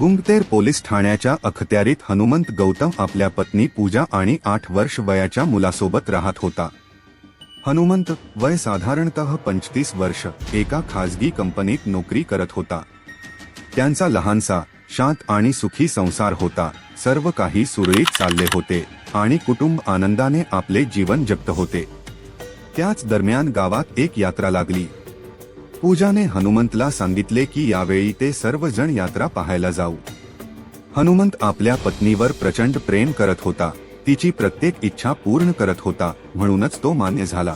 गुंगतेर police ठाण्याच्या अखत्यारीत हनुमंत गौतम आपल्या पत्नी पूजा आणि आठ वर्ष वयाच्या मुलासोबत राहत होता. हनुमंत वय साधारणतः पंचतीस वर्ष एका खाजगी कंपनीत नोकरी करत होता. त्यांचा लहानसा शांत आणि सुखी संसार होता. सर्व काही सुरळीत चालले होते आणि कुटुंब आनंदाने आपले जीवन जगत होते. त्याच दरम्यान गावात एक यात्रा लागली. पूजाने हनुमंतला सांगितले की यावेळी ते सर्वजण यात्रा पाहायला जाऊ. हनुमंत आपल्या पत्नीवर प्रचंड प्रेम करत होता. तिची प्रत्येक इच्छा पूर्ण करत होता म्हणूनच तो मान्य झाला.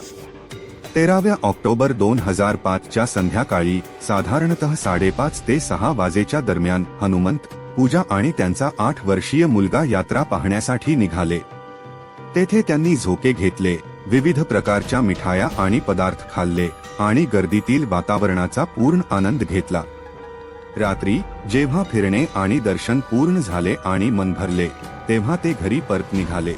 तेराव्या ऑक्टोबर दोन हजार पाचच्या संध्याकाळी साधारणतः साडेपाच ते सहा वाजेच्या दरम्यान हनुमंत पूजा आणि त्यांचा आठ वर्षीय मुलगा यात्रा पाहण्यासाठी निघाले. तेथे त्यांनी झोके घेतले. विविध प्रकारच्या मिठाया आणि पदार्थ खाल्ले आणि गर्दीतील वातावरणाचा पूर्ण आनंद घेतला. रात्री जेव्हा फिरणे आणि दर्शन पूर्ण झाले आणि मन भरले तेव्हा ते घरी परत निघाले.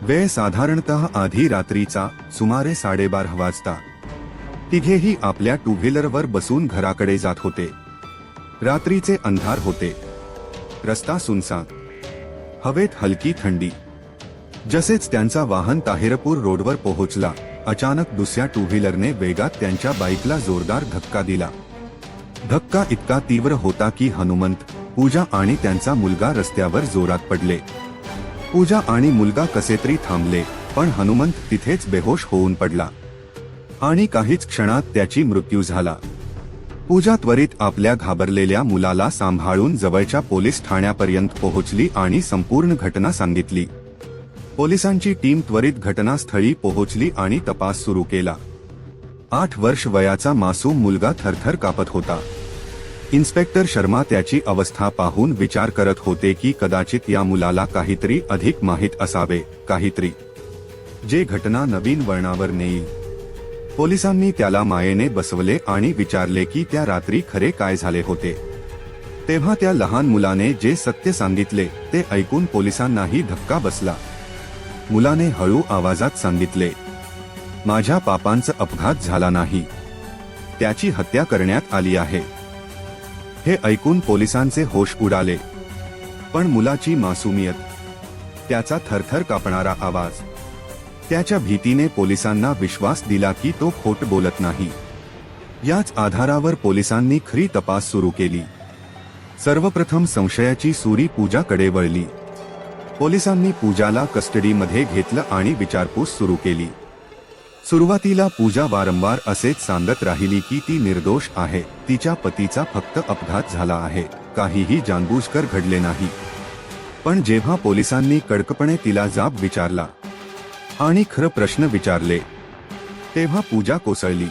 वेळ साधारणतः आधी रात्रीचा सुमारे साडेबारा वाजता. तिघेही आपल्या टू व्हीलरवर बसून घराकडे जात होते. रात्रीचे अंधार होते. रस्ता सुनसान. हवेत हलकी थंडी. जसेच त्यांचा वाहन ताहिरपूर रोडवर पोहोचला अचानक दुसऱ्या टू व्हीलरने वेगात त्यांच्या बाईकला जोरदार धक्का दिला. धक्का इतका तीव्र होता की हनुमंत पूजा आणि त्यांचा मुलगा रस्त्यावर जोरात पडले. पूजा आणि मुलगा कसेतरी थांबले पण हनुमंत तिथेच बेहोश होऊन पडला. आणि काहीच क्षणात त्याची मृत्यू झाला. पूजा त्वरित आपल्या घाबरलेल्या मुलाला सांभाळून जवळच्या पोलीस ठाण्यापर्यंत पोहोचली आणि संपूर्ण घटना सांगितली. पोलिसांची टीम त्वरित घटनास्थळी पोहोचली आणि तपास सुरू केला. आठ वर्ष वयाचा मासूम मुलगा थरथर कापत होता. इन्स्पेक्टर शर्मा त्याची अवस्था पाहून विचार करत होते की कदाचित या मुलाला काहीतरी अधिक माहीत असावे काहीतरी. जे घटना नवीन वळणावर नेईल. पोलिसांनी त्याला मायेने बसवले आणि विचारले की त्या रात्री खरे काय झाले होते. तेव्हा त्या लहान मुलाने जे सत्य सांगितले ते ऐकून पोलिसांनाही धक्का बसला. मुलाने हळू आवाजात सांगितले माझ्या पापांचा अपघात झाला नाही. त्याची हत्या करण्यात आली आहे. हे ऐकून पोलिसांचे होश उडाले पण मुलाची मासूमियत त्याचा थरथर कापणारा आवाज त्याच्या भीतीने पोलिसांना विश्वास दिला की तो खोट बोलत नाही. याच आधारावर पोलिसांनी खरी तपास सुरू केली. सर्वप्रथम संशयाची सुरी पूजाकडे वळली. पोलिसांनी पूजाला कस्टडीमध्ये घेतलं आणि विचारपूस सुरू केली. सुरुवातीला पूजा वारंवार असेच सांगत राहिली की ती निर्दोष आहे तिच्या पतीचा फक्त अपघात झाला आहे काहीही जानबूजकर घडले नाही. पण जेव्हा पोलिसांनी कडकपणे तिला जाब विचारला आणि खरं प्रश्न विचारले तेव्हा पूजा कोसळली.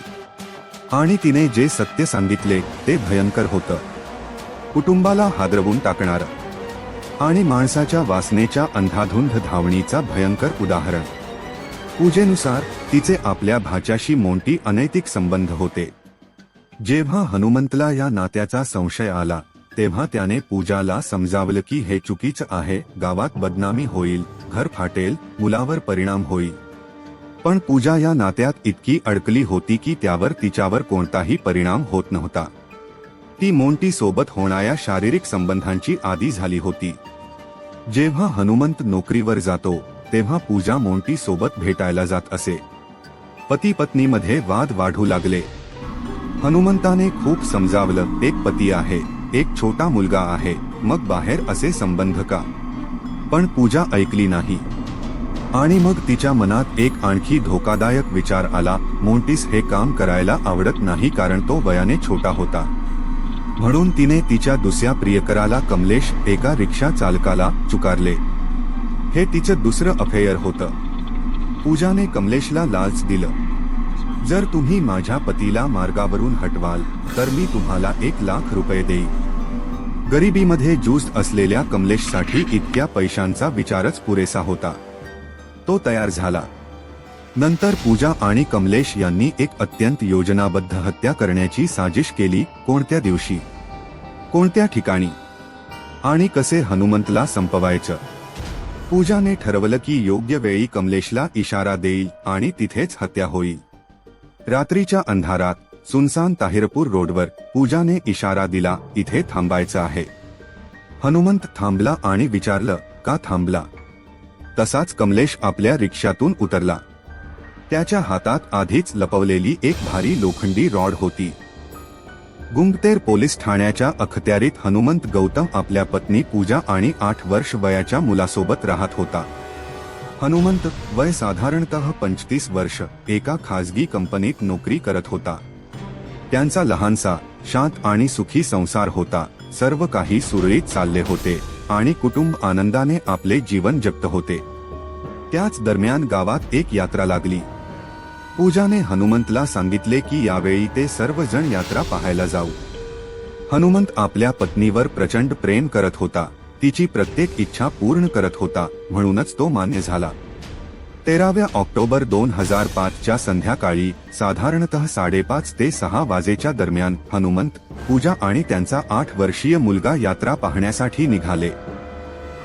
आणि तिने जे सत्य सांगितले ते भयंकर होतं. कुटुंबाला हादरवून टाकणारं. आणि माणसाच्या वासनेच्या अंधाधुंद धावणीचा भयंकर उदाहरण. पूजेनुसार तिचे आपल्या भाच्याशी मोठी अनैतिक संबंध होते. जेव्हा हनुमंतला या नात्याचा संशय आला तेव्हा त्याने पूजाला समजावलं की हे चुकीचं आहे गावात बदनामी होईल घर फाटेल मुलावर परिणाम होईल. पण पूजा या नात्यात इतकी अडकली होती की त्यावर तिच्यावर कोणताही परिणाम होत नव्हता. ती मोंटी सोबत होणाऱ्या शारीरिक संबंधांची आधी झाली होती. जेव्हा हनुमंत नोकरीवर जातो तेव्हा पूजा मोंटी सोबत भेटायला जात असे. पती पत्नीमध्ये वाद वाढू लागले. हनुमंताने खूप समजावलं एक पती आहे एक छोटा मुलगा आहे मग बाहेर असे संबंध का? पण पूजा ऐकली नाही. आणि मग तिच्या मनात एक आणखी धोकादायक विचार आला मोंटीस हे काम करायला आवडत नाही कारण तो वयाने छोटा होता. म्हणून तिने तिच्या दुसऱ्या प्रियकराला कमलेश एका रिक्षा चालकाला चुकारले. हे तिचं दुसरं अफेयर होतं. पूजाने कमलेशला लाच दिलं. जर तुम्ही माझ्या पतीला मार्गावरून हटवाल तर मी तुम्हाला एक लाख रुपये देईन. गरिबीमध्ये ज्यूस असलेल्या कमलेशसाठी इतक्या पैशांचा विचारच पुरेसा होता. तो तयार झाला. नंतर पूजा आणि कमलेश यांनी एक अत्यंत योजनाबद्ध हत्या करण्याची साजिश केली कोणत्या दिवशी? कोणत्या ठिकाणी? आणि कसे हनुमंतला संपवायचं? पूजाने ठरवलं की योग्य वेळी कमलेशला इशारा देईल आणि तिथेच हत्या होईल. रात्रीच्या अंधारात सुनसान ताहिरपूर रोडवर पूजाने इशारा दिला इथे थांबायचं आहे. हनुमंत थांबला आणि विचारलं का थांबला? तसाच कमलेश आपल्या रिक्षातून उतरला. त्याच्या हातात आधीच लपवलेली एक भारी लोखंडी रॉड होती. गुंगतेर पोलीस ठाण्याच्या अखत्यारीत हनुमंत गौतम आपल्या पत्नी पूजा आणि आठ वर्ष वयाच्या मुलासोबत राहत होता. हनुमंत वय साधारणतः पंचतीस वर्ष एका खासगी कंपनीत नोकरी करत होता. त्यांचा लहानसा शांत आणि सुखी संसार होता. सर्व काही सुरळीत चालले होते आणि कुटुंब आनंदाने आपले जीवन जगत होते. त्याच दरम्यान गावात एक यात्रा लागली. पूजाने हनुमंतला सांगितले की यावेळी ते सर्वजण यात्रा पाहायला जाऊ. हनुमंत आपल्या पत्नीवर प्रचंड प्रेम करत होता. तिची प्रत्येक इच्छा पूर्ण करत होता म्हणूनच तो मान्य झाला. तेराव्या ऑक्टोबर दोन हजार पाचच्या संध्याकाळी साधारणतः साडेपाच ते सहा वाजेच्या दरम्यान हनुमंत पूजा आणि त्यांचा आठ वर्षीय मुलगा यात्रा पाहण्यासाठी निघाले.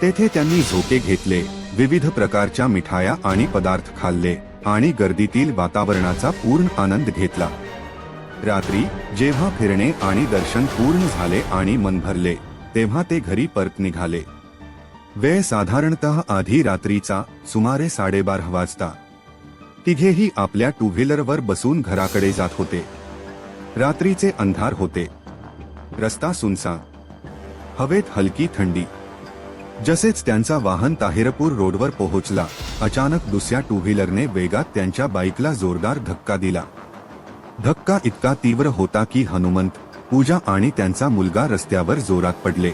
तेथे त्यांनी झोके घेतले विविध प्रकारच्या मिठाया आणि पदार्थ खाल्ले. आणि गर्दीतील वातावरणाचा पूर्ण आनंद घेतला. रात्री जेव्हा फिरणे आणि दर्शन पूर्ण झाले आणि मन भरले तेव्हा ते घरी परत निघाले. वेळ साधारणतः आधी रात्रीचा सुमारे साडेबारा वाजता. तिघेही आपल्या टू व्हीलरवर बसून घराकडे जात होते. रात्रीचे अंधार होते. रस्ता सुनसान. हवेत हलकी थंडी. जसेच त्यांचा वाहन ताहिरपूर रोडवर पोहोचला अचानक दुसऱ्या टू व्हीलरने वेगात त्यांच्या बाईकला जोरदार धक्का दिला. धक्का इतका तीव्र होता की हनुमंत पूजा आणि त्यांचा मुलगा रस्त्यावर जोरात पडले.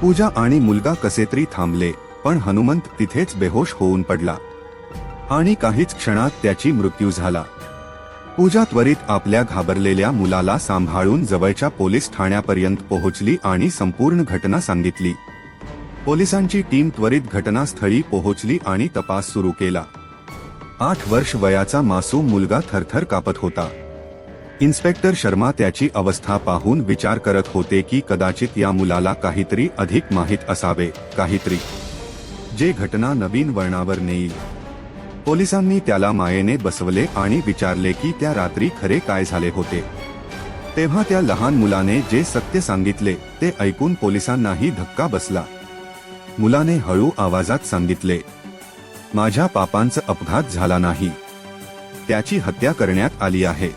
पूजा आणि मुलगा कसेतरी थांबले पण हनुमंत तिथेच बेहोश होऊन पडला. आणि काहीच क्षणात त्याची मृत्यू झाला. पूजा त्वरित आपल्या घाबरलेल्या मुलाला सांभाळून जवळच्या पोलीस ठाण्यापर्यंत पोहोचली आणि संपूर्ण घटना सांगितली. पोलिसांची टीम त्वरित घटनास्थळी पोहोचली आणि तपास सुरू केला. आठ वर्ष वयाचा मासूम मुलगा थरथर कापत होता. इन्स्पेक्टर शर्मा त्याची अवस्था पाहून विचार करत होते की कदाचित या मुलाला काहीतरी अधिक माहीत असावे काहीतरी. जे घटना नवीन वळणावर नेईल. पोलिसांनी त्याला मायेने बसवले आणि विचारले की त्या रात्री खरे काय झाले होते. तेव्हा त्या लहान मुलाने जे सत्य सांगितले ते ऐकून पोलिसांनाही धक्का बसला. मुलाने हळू आवाजात सांगितले माझ्या पापांचा अपघात झाला नाही. त्याची हत्या करण्यात आली आहे.